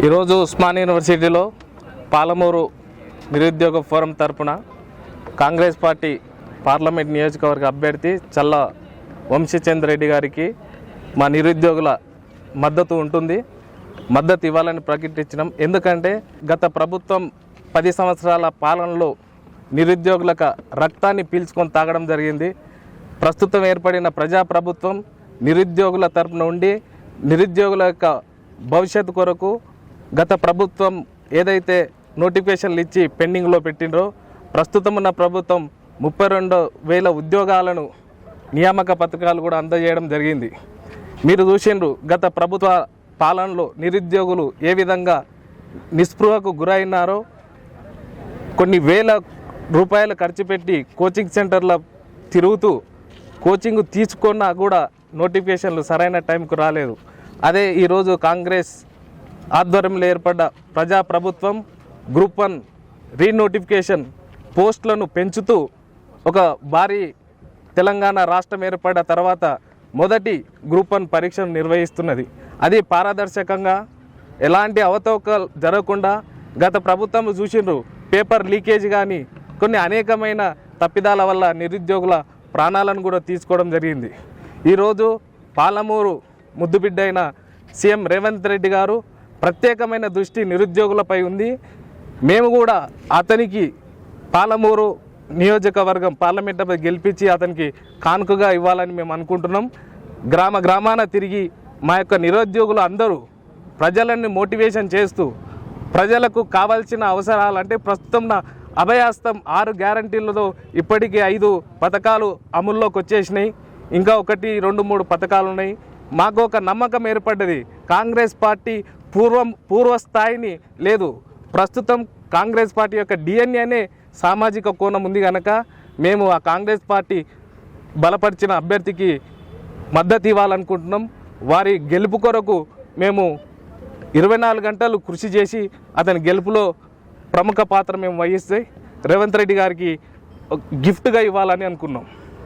ఈరోజు ఉస్మాన్ యూనివర్సిటీలో పాలమూరు నిరుద్యోగ ఫోరం తరపున కాంగ్రెస్ పార్టీ పార్లమెంట్ నియోజకవర్గ అభ్యర్థి చల్ల వంశీచంద్ర రెడ్డి గారికి మా నిరుద్యోగుల మద్దతు ఉంటుంది. మద్దతు ఇవ్వాలని ప్రకటించినాం. ఎందుకంటే గత ప్రభుత్వం పది సంవత్సరాల పాలనలో నిరుద్యోగులకు రక్తాన్ని పీల్చుకొని తాగడం జరిగింది. ప్రస్తుతం ఏర్పడిన ప్రజాప్రభుత్వం నిరుద్యోగుల తరపున ఉండి నిరుద్యోగుల యొక్క భవిష్యత్తు కొరకు గత ప్రభుత్వం ఏదైతే నోటిఫికేషన్లు ఇచ్చి పెండింగ్లో పెట్టిండ్రో ప్రస్తుతం ఉన్న ప్రభుత్వం ముప్పై రెండు వేల ఉద్యోగాలను నియామక పథకాలు కూడా అందజేయడం జరిగింది. మీరు చూసిండ్రు గత ప్రభుత్వ పాలనలో నిరుద్యోగులు ఏ విధంగా నిస్పృహకు గురైనారో కొన్ని వేల రూపాయలు ఖర్చు పెట్టి కోచింగ్ సెంటర్ల తిరుగుతూ కోచింగ్ తీసుకున్నా కూడా నోటిఫికేషన్లు సరైన టైంకు రాలేదు. అదే ఈరోజు కాంగ్రెస్ ఆధ్వర్యంలో ఏర్పడ్డ ప్రజాప్రభుత్వం గ్రూప్ వన్ రీనోటిఫికేషన్ పోస్టులను పెంచుతూ ఒక భారీ తెలంగాణ రాష్ట్రం ఏర్పడ్డ తర్వాత మొదటి గ్రూప్ వన్ పరీక్షను నిర్వహిస్తున్నది. అది పారదర్శకంగా ఎలాంటి అవతవకలు జరగకుండా గత ప్రభుత్వం చూసిండ్రు. పేపర్ లీకేజ్ కానీ కొన్ని అనేకమైన తప్పిదాల వల్ల నిరుద్యోగుల ప్రాణాలను కూడా తీసుకోవడం జరిగింది. ఈరోజు పాలమూరు ముద్దుబిడ్డైన సీఎం రేవంత్ రెడ్డి గారు ప్రత్యేకమైన దృష్టి నిరుద్యోగులపై ఉంది. మేము కూడా అతనికి పాలమూరు నియోజకవర్గం పార్లమెంట్ గెలిపించి అతనికి కానుకగా ఇవ్వాలని మేము అనుకుంటున్నాం. గ్రామ గ్రామాన తిరిగి మా యొక్క నిరుద్యోగులు అందరూ ప్రజలని మోటివేషన్ చేస్తూ ప్రజలకు కావాల్సిన అవసరాలు అంటే ప్రస్తుతం నా అభయాస్తం ఆరు గ్యారంటీలతో ఇప్పటికీ ఐదు పథకాలు అమల్లోకి వచ్చేసినాయి. ఇంకా ఒకటి రెండు మూడు పథకాలు ఉన్నాయి. మాకు ఒక నమ్మకం ఏర్పడ్డది. కాంగ్రెస్ పార్టీ పూర్వం పూర్వస్థాయిని లేదు. ప్రస్తుతం కాంగ్రెస్ పార్టీ యొక్క డిఎన్ఏనే సామాజిక కోణం ఉంది కనుక మేము ఆ కాంగ్రెస్ పార్టీ బలపరిచిన అభ్యర్థికి మద్దతు ఇవ్వాలనుకుంటున్నాం. వారి గెలుపు కొరకు మేము ఇరవై నాలుగు గంటలు కృషి చేసి అతని గెలుపులో ప్రముఖ పాత్ర మేము వహిస్తే రేవంత్ రెడ్డి గారికి గిఫ్ట్గా ఇవ్వాలని అనుకున్నాం.